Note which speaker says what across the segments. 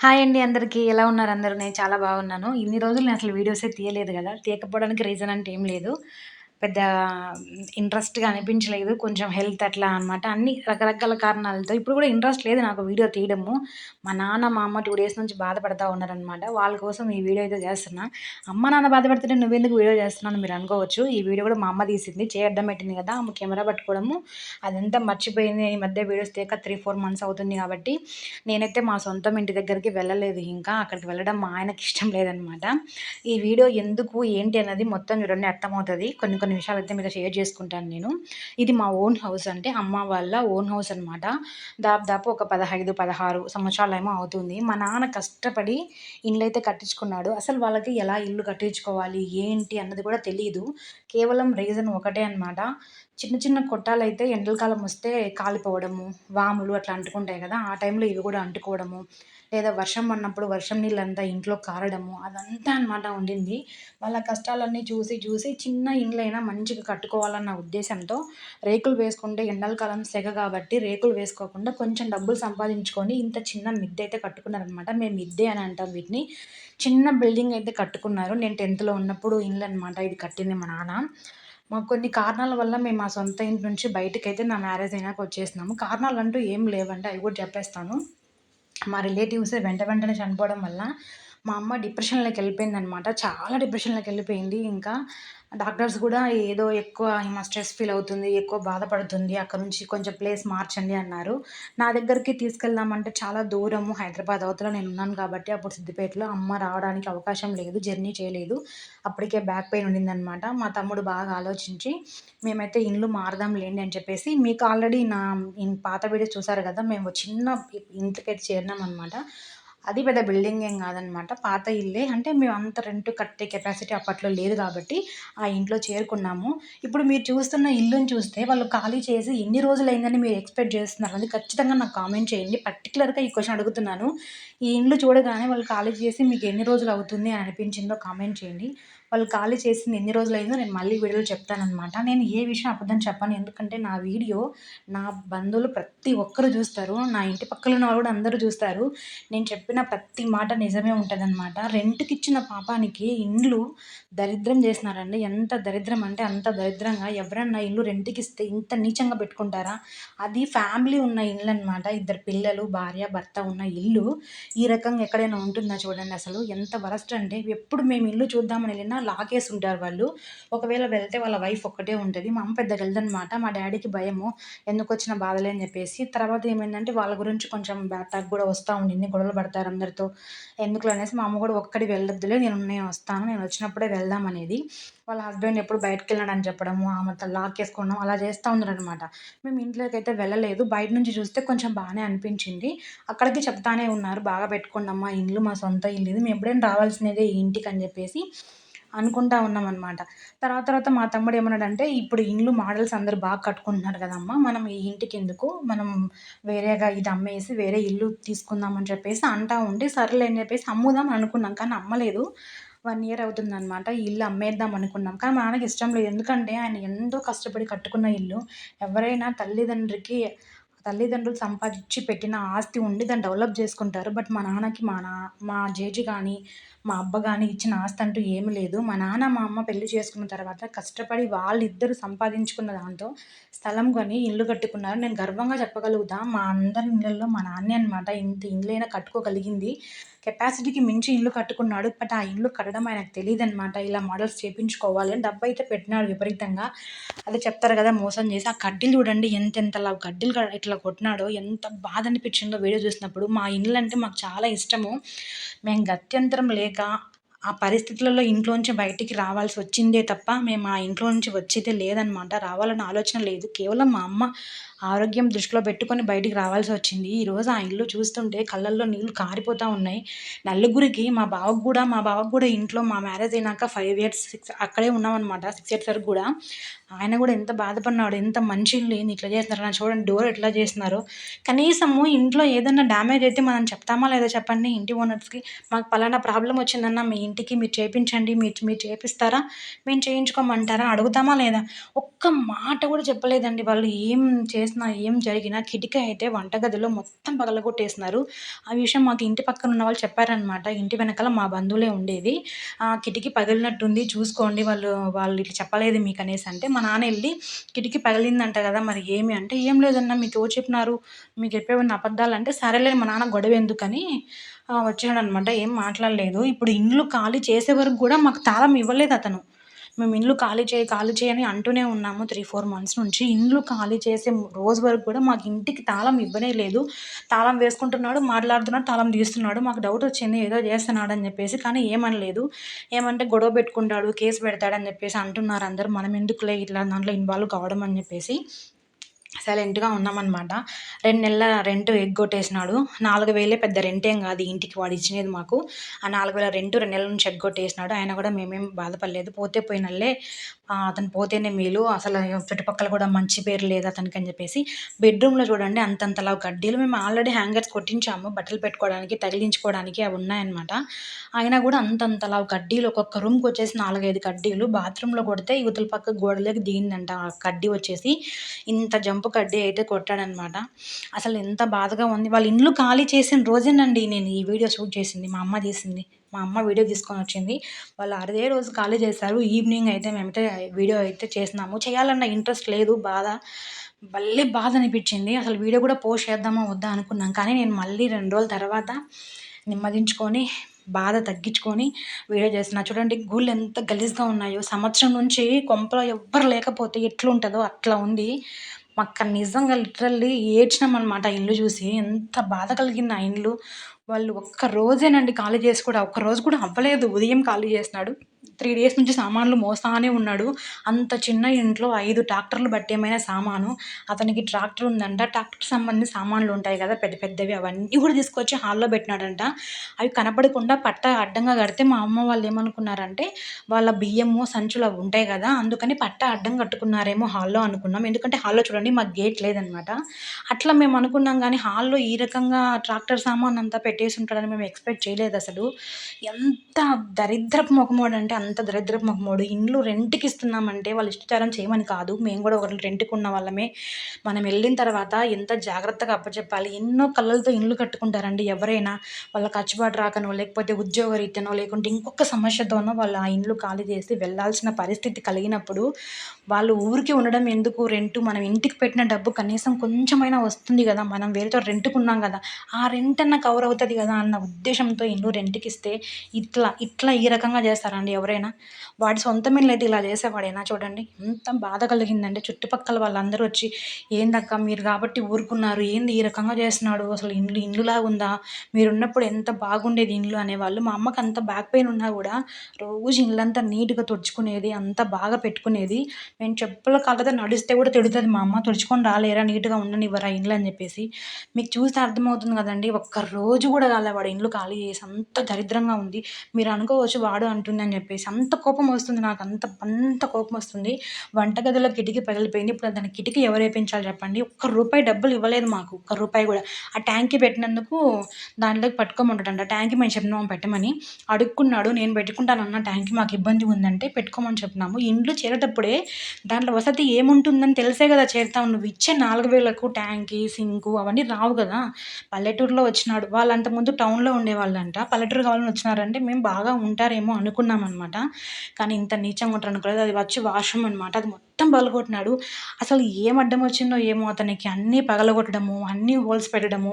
Speaker 1: Hi అండి అందరికీ. ఎలా ఉన్నారు అందరూ? నేను చాలా బాగున్నాను. ఇన్ని రోజులు నేను అసలు వీడియోసే తీయలేదు కదా. తీయకపోవడానికి రీజన్ అంటే ఏం లేదు. పెద్ద ఇంట్రెస్ట్గా అనిపించలేదు. కొంచెం హెల్త్ అట్లా అనమాట అన్ని రకరకాల కారణాలతో ఇప్పుడు కూడా ఇంట్రెస్ట్ లేదు నాకు వీడియో తీయడము. మా నాన్న మా అమ్మ టూ డేస్ నుంచి బాధపడతా ఉన్నారనమాట వాళ్ళ కోసం ఈ వీడియో అయితే చేస్తున్నా. అమ్మ నాన్న బాధపడుతుంటే నువ్వెందుకు వీడియో చేస్తున్నాను మీరు అనుకోవచ్చు. ఈ వీడియో కూడా మా అమ్మ తీసింది. చేయడం పెట్టింది కదా. అమ్మ కెమెరా పట్టుకోవడము అదంతా మర్చిపోయింది. ఈ మధ్య వీడియోస్ తీయక త్రీ ఫోర్ మంత్స్ అవుతుంది కాబట్టి నేనైతే మా సొంతం ఇంటి దగ్గరికి వెళ్ళలేదు ఇంకా. అక్కడికి వెళ్ళడం మా ఆయనకి ఇష్టం లేదనమాట ఈ వీడియో ఎందుకు ఏంటి అన్నది మొత్తం చూడండి అర్థమవుతుంది. కొన్ని కొన్ని కొన్ని విషయాలు అయితే మీతో షేర్ చేసుకుంటాను నేను. ఇది మా ఓన్ హౌస్ అంటే అమ్మ వాళ్ళ ఓన్ హౌస్ అనమాట దాదాపు ఒక పదహైదు పదహారు సంవత్సరాలు ఏమో అవుతుంది. మా నాన్న కష్టపడి ఇల్లు అయితే కట్టించుకున్నాడు. అసలు వాళ్ళకి ఎలా ఇల్లు కట్టించుకోవాలి ఏంటి అన్నది కూడా తెలియదు కేవలం రీజన్ ఒకటే అనమాట చిన్న చిన్న కొట్టాలు అయితే ఎండలకాలం వస్తే కాలిపోవడము వాములు అట్లా అంటుకుంటాయి కదా. ఆ టైంలో ఇవి కూడా అంటుకోవడము. లేదా వర్షం పడినప్పుడు వర్షం నీళ్ళంతా ఇంట్లో కారడము. అదంతా అనమాట ఉండింది. వాళ్ళ కష్టాలన్నీ చూసి చూసి చిన్న ఇండ్లైనా మంచిగా కట్టుకోవాలన్న ఉద్దేశంతో రేకులు వేసుకుంటే ఎండలకాలం సెగ కాబట్టి రేకులు వేసుకోకుండా కొంచెం డబ్బులు సంపాదించుకొని ఇంత చిన్న మిద్దె అయితే కట్టుకున్నారనమాట మేము మిద్దె అని అంటాం వీటిని. చిన్న బిల్డింగ్ అయితే కట్టుకున్నారు. నేను టెన్త్లో ఉన్నప్పుడు ఇండ్లు అనమాట ఇది కట్టింది మా నాన్న. మాకు కొన్ని కారణాల వల్ల మేము మా సొంత ఇంటి నుంచి బయటకైతే నా మ్యారేజ్ అయినాక వచ్చేసినాము. కారణాలు అంటూ ఏం లేవంటే అవి కూడా చెప్పేస్తాను. మా రిలేటివ్స్ వెంట వెంటనే చనిపోవడం వల్ల మా అమ్మ డిప్రెషన్లోకి వెళ్ళిపోయింది అనమాట చాలా డిప్రెషన్లోకి వెళ్ళిపోయింది. ఇంకా డాక్టర్స్ కూడా ఏదో ఎక్కువ ఈమె స్ట్రెస్ ఫీల్ అవుతుంది ఎక్కువ బాధపడుతుంది అక్కడ నుంచి కొంచెం ప్లేస్ మార్చండి అన్నారు. నా దగ్గరికి తీసుకెళ్దామంటే చాలా దూరము హైదరాబాద్ అవతల నేను ఉన్నాను కాబట్టి అప్పుడు సిద్దిపేటలో అమ్మ రావడానికి అవకాశం లేదు జర్నీ చేయలేదు. అప్పటికే బ్యాక్ పెయిన్ ఉండిందనమాట మా తమ్ముడు బాగా ఆలోచించి మేమైతే ఇండ్లు మారదాం లేండి అని చెప్పేసి మీకు ఆల్రెడీ నా పాత వీడియో చూసారు కదా మేము చిన్న ఇంటికైతే చేరినాం అనమాట అది పెద్ద బిల్డింగ్ ఏం కాదనమాట. పాత ఇల్లే. అంటే మేము అంత రెంట్ కట్టే కెపాసిటీ అప్పట్లో లేదు కాబట్టి ఆ ఇంట్లో చేరుకున్నాము. ఇప్పుడు మీరు చూస్తున్న ఇల్లుని చూస్తే వాళ్ళు ఖాళీ చేసి ఎన్ని రోజులు అయిందని మీరు ఎక్స్పెక్ట్ చేస్తున్నారు? అది ఖచ్చితంగా నాకు కామెంట్ చేయండి. పర్టికులర్గా ఈ క్వశ్చన్ అడుగుతున్నాను. ఈ ఇండ్లు చూడగానే వాళ్ళు ఖాళీ చేసి మీకు ఎన్ని రోజులు అవుతుంది అని అనిపించిందో కామెంట్ చేయండి. వాళ్ళు ఖాళీ చేసింది ఎన్ని రోజులు అయిందో నేను మళ్ళీ వీడియోలో చెప్తానమాట నేను ఏ విషయం అబద్ధం చెప్పాను. ఎందుకంటే నా వీడియో నా బంధువులు ప్రతి ఒక్కరు చూస్తారు. నా ఇంటి పక్కన ఉన్న వాళ్ళు కూడా అందరూ చూస్తారు. నేను చెప్పిన ప్రతి మాట నిజమే ఉంటుందన్నమాట. రెంట్కి ఇచ్చిన పాపానికి ఇండ్లు దరిద్రం చేసినారండి ఎంత దరిద్రం అంటే అంత దరిద్రంగా ఎవరన్నా ఇల్లు రెంట్కి ఇస్తే ఇంత నీచంగా పెట్టుకుంటారా? అది ఫ్యామిలీ ఉన్న ఇల్లు అనమాట ఇద్దరు పిల్లలు భార్య భర్త ఉన్న ఇల్లు. ఈ రకంగా ఎక్కడైనా ఉంటుందా చూడండి అసలు? ఎంత వరస్ట్ అంటే ఎప్పుడు మేము ఇల్లు చూద్దామని వెళ్ళినా లాగేసి ఉంటారు వాళ్ళు. ఒకవేళ వెళ్తే వాళ్ళ వైఫ్ ఒక్కటే ఉంటుంది. మా అమ్మ పెద్దగా వెళ్దనమాట మా డాడీకి భయము. ఎందుకు వచ్చిన బాధలే అని చెప్పేసి. తర్వాత ఏమైందంటే వాళ్ళ గురించి కొంచెం బ్యాటాక్ కూడా వస్తూ ఉండింది. గొడవలు పడతారు అందరితో. ఎందుకు అనేసి మా అమ్మ కూడా ఒక్కడి వెళ్ళొద్దులే. నేను నేను వస్తాను. నేను వచ్చినప్పుడే వెళ్దాం అనేది. వాళ్ళ హస్బెండ్ ఎప్పుడు బయటకు వెళ్ళాడని చెప్పడము. ఆమెతో లాక్కేసుకోవడం అలా చేస్తూ ఉన్నారనమాట మేము ఇంట్లోకి అయితే వెళ్ళలేదు. బయట నుంచి చూస్తే కొంచెం బాగానే అనిపించింది. అక్కడికి చెప్తానే ఉన్నారు. బాగా పెట్టుకోండి అమ్మా ఇల్లు మా సొంత ఇల్లు ఇది. మేము ఎప్పుడైనా రావాల్సినదే ఈ ఇంటికి అని చెప్పేసి అనుకుంటా ఉన్నామన్నమాట. తర్వాత తర్వాత మా తమ్ముడు ఏమన్నాడంటే ఇప్పుడు ఇండ్లు మోడల్స్ అందరూ బాగా కట్టుకుంటున్నారు కదమ్మా మనం ఈ ఇంటికి ఎందుకు? మనం వేరేగా ఇది అమ్మేసి వేరే ఇల్లు తీసుకుందామని చెప్పేసి అంటా ఉండి సర్లే అని చెప్పేసి అమ్ముదాం అనుకున్నాం. కానీ అమ్మలేదు. వన్ ఇయర్ అవుతుందన్నమాట. ఈ ఇల్లు అమ్మేద్దాం అనుకున్నాం. కానీ మా నాన్నకి ఇష్టం లేదు. ఎందుకంటే ఆయన ఎంతో కష్టపడి కట్టుకున్న ఇల్లు. ఎవరైనా తల్లిదండ్రికి తల్లిదండ్రులు సంపాదించి పెట్టిన ఆస్తి ఉండి దాన్ని డెవలప్ చేసుకుంటారు. బట్ మా నాన్నకి మా నా మా జేజీ కానీ మా అబ్బ కానీ ఇచ్చిన ఆస్తి అంటూ ఏమీ లేదు. మా నాన్న మా అమ్మ పెళ్ళి చేసుకున్న తర్వాత కష్టపడి వాళ్ళిద్దరు సంపాదించుకున్న దాంతో స్థలం కొని ఇల్లు కట్టుకున్నారు. నేను గర్వంగా చెప్పగలుగుతా మా అందరి ఇళ్ళల్లో మా నాన్నే అనమాట ఇంత ఇండ్లైనా కట్టుకోగలిగింది. కెపాసిటీకి మించి ఇల్లు కట్టుకున్నాడు. బట్ ఆ ఇల్లు కట్టడం ఆయనకు తెలియదు అనమాట ఇలా మోడల్స్ చేపించుకోవాలి. అని డబ్బు అయితే పెట్టినాడు విపరీతంగా. అదే చెప్తారు కదా మోసం చేసి. ఆ కడ్డీలు చూడండి ఎంత ఎంతలా కడ్డీలు ఇట్లా కొట్టినాడో ఎంత బాధ అనిపించిందో వీడియో చూసినప్పుడు. మా ఇల్లు అంటే మాకు చాలా ఇష్టము. మేము గత్యంతరం లేక ఆ పరిస్థితులలో ఇంట్లోంచి బయటికి రావాల్సి వచ్చిందే తప్ప మేము ఆ ఇంట్లో నుంచి వచ్చేదే లేదనమాట రావాలన్న ఆలోచన లేదు. కేవలం మా అమ్మ ఆరోగ్యం దృష్టిలో పెట్టుకొని బయటికి రావాల్సి వచ్చింది. ఈరోజు ఆ ఇల్లు చూస్తుంటే కళ్ళల్లో నీళ్ళు కారిపోతూ ఉన్నాయి. నలుగురికి మా బావకు కూడా మా బావకు కూడా ఇంట్లో మా మ్యారేజ్ అయినాక ఫైవ్ ఇయర్స్ సిక్స్ అక్కడే ఉన్నామన్నమాట సిక్స్ ఇయర్స్ వరకు కూడా. ఆయన కూడా ఎంత బాధపడినాడు ఎంత మంచి ఇల్లు ఏంది ఇట్లా చేస్తున్నారు చూడండి డోర్ ఎట్లా చేస్తున్నారు. కనీసము ఇంట్లో ఏదైనా డ్యామేజ్ అయితే మనం చెప్తామా లేదా చెప్పండి ఇంటి ఓనర్స్కి మాకు పలానా ప్రాబ్లం వచ్చిందన్న మీ ఇంటికి మీరు చేయించండి మీరు మీరు చేపిస్తారా మేము చేయించుకోమంటారా అడుగుతామా లేదా? ఒక్క మాట కూడా చెప్పలేదండి వాళ్ళు ఏం చేస్తారు చేసినా ఏం జరిగినా కిటికీ అయితే వంటగదిలో మొత్తం పగలగొట్టేసినారు. ఆ విషయం మాకు ఇంటి పక్కన ఉన్న వాళ్ళు చెప్పారనమాట ఇంటి వెనకాల మా బంధువులే ఉండేది. ఆ కిటికీ పగిలినట్టుంది చూసుకోండి వాళ్ళు వాళ్ళు ఇట్లా చెప్పలేదు మీకు అనేసి అంటే మా నాన్న వెళ్ళి కిటికీ పగిలిందంట కదా మరి ఏమి అంటే ఏం లేదన్నా మీకు ఎవరు చెప్పినారు మీకు చెప్పేవన్న అబద్ధాలు అంటే సరేలే మా నాన్న గొడవ ఎందుకని వచ్చాడనమాట ఏం మాట్లాడలేదు. ఇప్పుడు ఇండ్లు ఖాళీ చేసే వరకు కూడా మాకు తాళం ఇవ్వలేదు అతను. మేము ఇండ్లు ఖాళీ చేయి ఖాళీ చేయని అంటూనే ఉన్నాము త్రీ ఫోర్ మంత్స్ నుంచి. ఇండ్లు ఖాళీ చేసే రోజు వరకు కూడా మాకు ఇంటికి తాళం ఇవ్వనే లేదు. తాళం వేసుకుంటున్నాడు మాట్లాడుతున్నాడు తాళం తీస్తున్నాడు. మాకు డౌట్ వచ్చింది ఏదో చేస్తున్నాడు అని చెప్పేసి కానీ ఏమనలేదు. ఏమంటే గొడవ పెట్టుకుంటాడు కేసు పెడతాడని చెప్పేసి అంటున్నారు అందరూ. మనం ఎందుకులే ఇట్లా దాంట్లో ఇన్వాల్వ్ కావడం అని చెప్పేసి. సైలెంట్గా ఉన్నామన్నమాట. రెండు నెలల రెంట్ ఎగ్గొట్టేసినాడు. నాలుగు వేలే పెద్ద రెంట్ ఏం కాదు ఇంటికి వాడు ఇచ్చినది మాకు. ఆ నాలుగు వేల రెంట్ రెండు నెలల నుంచి ఎగ్గొట్టేసినాడు. ఆయన కూడా మేమేం బాధపడలేదు. పోతే పోయినల్లే అతను పోతేనే మేలు. అసలు చుట్టుపక్కల కూడా మంచి పేరు లేదు అతనికి అని చెప్పేసి. బెడ్రూమ్లో చూడండి అంతంతలా గడ్డీలు. మేము ఆల్రెడీ హ్యాంగర్స్ కొట్టించాము. బట్టలు పెట్టుకోవడానికి తగిలించుకోవడానికి అవి ఉన్నాయన్నమాట. అయినా కూడా అంతంతలా గడ్డీలు. ఒక్కొక్క రూమ్కి వచ్చేసి నాలుగైదు కడ్డీలు బాత్రూంలో కొడితే యువతల పక్క గోడలోకి దిగిందంట ఆ కడ్డీ వచ్చేసి. ఇంత చంపు కడ్డీ అయితే కొట్టాడనమాట. అసలు ఎంత బాధగా ఉంది. వాళ్ళ ఇండ్లు ఖాళీ చేసిన రోజేనండి నేను ఈ వీడియో షూట్ చేసింది. మా అమ్మ తీసింది. మా అమ్మ వీడియో తీసుకొని వచ్చింది. వాళ్ళు అదే రోజు ఖాళీ చేశారు. ఈవినింగ్ అయితే మేమైతే వీడియో అయితే చేసినాము. చేయాలన్న ఇంట్రెస్ట్ లేదు. బాధ భలే బాధ అనిపించింది. అసలు వీడియో కూడా పోస్ట్ చేద్దామా వద్దా అనుకున్నాం. కానీ నేను మళ్ళీ రెండు రోజుల తర్వాత నిమ్మదించుకొని బాధ తగ్గించుకొని వీడియో చేస్తున్నా. చూడండి గుళ్ళు ఎంత గలీజ్గా ఉన్నాయో. సంవత్సరం నుంచి కొంపలో ఎవ్వరు లేకపోతే ఎట్లుంటుందో అట్లా ఉంది. మాకు నిజంగా లిటరల్లీ ఏడ్చినాం అనమాట ఇల్లు చూసి. ఎంత బాధ కలిగింది ఆ ఇల్లు. వాళ్ళు ఒక్క రోజేనండి ఖాళీ చేసి కూడా ఒక్క రోజు కూడా అవ్వలేదు. ఉదయం ఖాళీ చేసినాడు. త్రీ డేస్ నుంచి సామాన్లు మోస్తానే ఉన్నాడు. అంత చిన్న ఇంట్లో ఐదు ట్రాక్టర్లు బట్టేమైనా సామాను. అతనికి ట్రాక్టర్ ఉందంట. ట్రాక్టర్ సంబంధించిన సామాన్లు ఉంటాయి కదా పెద్ద పెద్దవి. అవన్నీ కూడా తీసుకొచ్చి హాల్లో పెట్టినాడంట. అవి కనపడకుండా పట్ట అడ్డంగా కడితే మా అమ్మ వాళ్ళు ఏమనుకున్నారంటే వాళ్ళ బియ్యము సంచులు అవి ఉంటాయి కదా అందుకని పట్ట అడ్డం కట్టుకున్నారేమో హాల్లో అనుకున్నాం. ఎందుకంటే హాల్లో చూడండి మాకు గేట్ లేదనమాట. అట్లా మేము అనుకున్నాం కానీ హాల్లో ఈ రకంగా ట్రాక్టర్ సామాన్ అంతా పెట్టేసి ఉంటాడని మేము ఎక్స్పెక్ట్ చేయలేదు అసలు. ఎంత దరిద్రపు ముఖమోడు అంత దరిద్రపు మొహమోడు ఇండ్లు రెంట్కి ఇస్తున్నామంటే వాళ్ళు ఇష్టచారం చేయమని కాదు. మేము కూడా ఒకరు రెంట్కి ఉన్న వాళ్ళమే. మనం వెళ్ళిన తర్వాత ఎంత జాగ్రత్తగా అప్పచెప్పాలి. ఎన్నో కళ్ళలతో ఇండ్లు కట్టుకుంటారండి ఎవరైనా. వాళ్ళ ఖర్చుబాటు రాకనో లేకపోతే ఉద్యోగ రీత్యనో లేకుంటే ఇంకొక సమస్యతోనో వాళ్ళు ఆ ఇండ్లు ఖాళీ చేసి వెళ్ళాల్సిన పరిస్థితి కలిగినప్పుడు వాళ్ళు ఊరికి ఉండడం ఎందుకు? రెంట్ మనం ఇంటికి పెట్టిన డబ్బు కనీసం కొంచెమైనా వస్తుంది కదా. మనం వేరేతో రెంట్కున్నాం కదా. ఆ రెంట్ అన్న కవర్ అవుతుంది కదా అన్న ఉద్దేశంతో ఇల్లు రెంట్కి ఇస్తే ఇట్లా ఇట్లా ఈ రకంగా చేస్తారండి ఎవరైనా. ఎవరైనా వాడి సొంత ఇల్లు అయితే ఇలా చేసేవాడేనా చూడండి. ఎంత బాధ కలిగిందంటే చుట్టుపక్కల వాళ్ళందరూ వచ్చి ఏందక్క మీరు కాబట్టి ఊరుకున్నారు? ఏంది ఈ రకంగా చేస్తున్నాడు? అసలు ఇండ్లు ఇండ్లులా ఉందా? మీరు ఉన్నప్పుడు ఎంత బాగుండేది ఇండ్లు? అనేవాళ్ళు. మా అమ్మకి అంత బ్యాక్ పెయిన్ ఉన్నా కూడా రోజు ఇల్లంతా నీట్గా తుడుచుకునేది అంత బాగా పెట్టుకునేది. మేము చెప్పుల కాళ్ళతో నడిస్తే కూడా తిడుతుంది మా అమ్మ. తుడుచుకొని రాలేరా? నీట్గా ఉండనివ్వరా ఇండ్లు? అని చెప్పేసి. మీకు చూస్తే అర్థమవుతుంది కదండి ఒక్క రోజు కూడా కాలే వాడు ఇండ్లు ఖాళీ చేసి అంత దరిద్రంగా ఉంది. మీరు అనుకోవచ్చు వాడు అంటుందని చెప్పేసి. అంత కోపం వస్తుంది నాకు అంత అంత కోపం వస్తుంది. వంటగదిలో కిటికీ పగిలిపోయింది. ఇప్పుడు దాని కిటికీ ఎవరు వేయించాలి చెప్పండి. ఒక్క రూపాయి డబ్బులు ఇవ్వలేదు మాకు. ఒక్క రూపాయి కూడా. ఆ ట్యాంకీ పెట్టినందుకు దాంట్లోకి పట్టుకోమంటాడంట. ట్యాంకీ మేము చెప్పినాము పెట్టమని. అడుక్కున్నాడు నేను పెట్టుకుంటానన్న ట్యాంకీ మాకు ఇబ్బంది ఉందంటే పెట్టుకోమని చెప్పినాము. ఇంట్లో చేరేటప్పుడే దాంట్లో వసతి ఏముంటుందని తెలిసే కదా చేరుతావు నువ్వు ఇచ్చే నాలుగు వేలకు ట్యాంకీ సింకు అవన్నీ రావు కదా. పల్లెటూరులో వచ్చినాడు. వాళ్ళంత ముందు టౌన్లో ఉండేవాళ్ళంట. పల్లెటూరు కావాలని వచ్చినారంటే మేము బాగా ఉంటారేమో అనుకున్నాం అనమాట కానీ ఇంత నీచంగా ఉంటారు అనుకోలేదు. అది వచ్చి వాష్రూమ్ అనమాట అది మొత్తం పగలగొట్టినాడు. అసలు ఏం అడ్డం వచ్చిందో ఏమో అతనికి అన్నీ పగలగొట్టడము అన్నీ హోల్స్ పెట్టడము.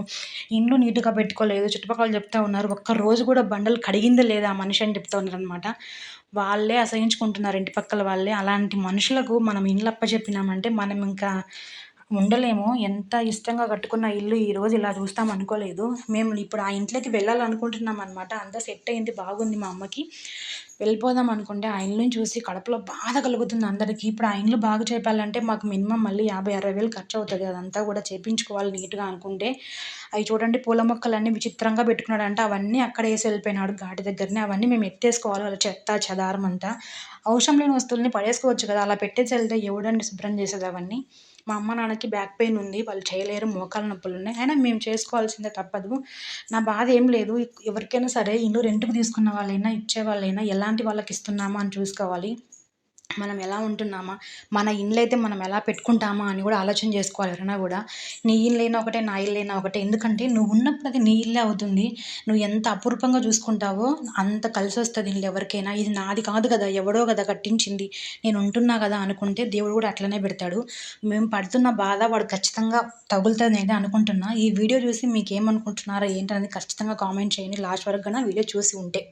Speaker 1: ఇండ్లు నీట్గా పెట్టుకోలేదు. చుట్టుపక్కల చెప్తా ఉన్నారు. ఒక్క రోజు కూడా బండలు కడిగిందే లేదా ఆ మనిషి అని చెప్తా ఉన్నారు అనమాట వాళ్ళే అసహించుకుంటున్నారు. ఇంటి పక్కల వాళ్ళే. అలాంటి మనుషులకు మనం ఇండ్లు అప్పచెప్పినామంటే మనం ఇంకా ఉండలేము. ఎంత ఇష్టంగా కట్టుకున్న ఇల్లు ఈరోజు ఇలా చూస్తాం అనుకోలేదు. మేము ఇప్పుడు ఆ ఇంట్లోకి వెళ్ళాలనుకుంటున్నాం అనమాట అంతా సెట్ అయింది. బాగుంది మా అమ్మకి. వెళ్ళిపోదాం అనుకుంటే ఆ ఇల్లుని చూసి కడుపులో బాధ కలుగుతుంది అందరికీ. ఇప్పుడు ఆ ఇల్లు బాగా చేపాలంటే మాకు మినిమం మళ్ళీ యాభై అరవై వేలు ఖర్చు అవుతుంది అదంతా కూడా చేపించుకోవాలి నీట్గా అనుకుంటే. అవి చూడండి పూల మొక్కలన్నీ విచిత్రంగా పెట్టుకున్నాడు అంటే అవన్నీ అక్కడ వేసి వెళ్ళిపోయినాడు ఘాటి దగ్గరనే. అవన్నీ మేము ఎత్తేసుకోవాలి వాళ్ళ చెత్త చెదారం అంతా. అవసరం లేని వస్తువుల్ని పడేసుకోవచ్చు కదా. అలా పెట్టేసి వెళ్తే ఎవడండి శుభ్రం చేసేది అవన్నీ? మా అమ్మ నాన్నకి బ్యాక్ పెయిన్ ఉంది వాళ్ళు చేయలేరు మోకాలు నొప్పులు ఉన్నాయి. అయినా మేము చేసుకోవాల్సిందే తప్పదు. నా బాధ ఏం లేదు. ఎవరికైనా సరే ఇల్లు రెంట్కి తీసుకున్న వాళ్ళైనా ఇచ్చే వాళ్ళైనా ఎలాంటి వాళ్ళకి ఇస్తున్నామో అని చూసుకోవాలి. మనం ఎలా ఉంటున్నామా? మన ఇల్లు అయితే మనం ఎలా పెట్టుకుంటామా అని కూడా ఆలోచన చేసుకోవాలి ఎవరైనా కూడా. నీ ఇల్లు అయినా ఒకటే నా ఇల్లు అయినా ఒకటే. ఎందుకంటే నువ్వు ఉన్నప్పుడు అది నీ ఇల్లే అవుతుంది. నువ్వు ఎంత అపూర్వంగా చూసుకుంటావో అంత కలిసి వస్తుంది ఇల్లు ఎవరికైనా. ఇది నాది కాదు కదా ఎవడో కదా కట్టించింది. నేను ఉంటున్నా కదా అనుకుంటే దేవుడు కూడా అట్లనే పెడతాడు. మేము పడుతున్న బాధ వాడు ఖచ్చితంగా తగులుతుంది అయితే అనుకుంటున్నా. ఈ వీడియో చూసి మీకు ఏమనుకుంటున్నారో ఏంటనేది ఖచ్చితంగా కామెంట్ చేయండి. లాస్ట్ వరకు కూడా వీడియో చూసి ఉంటే.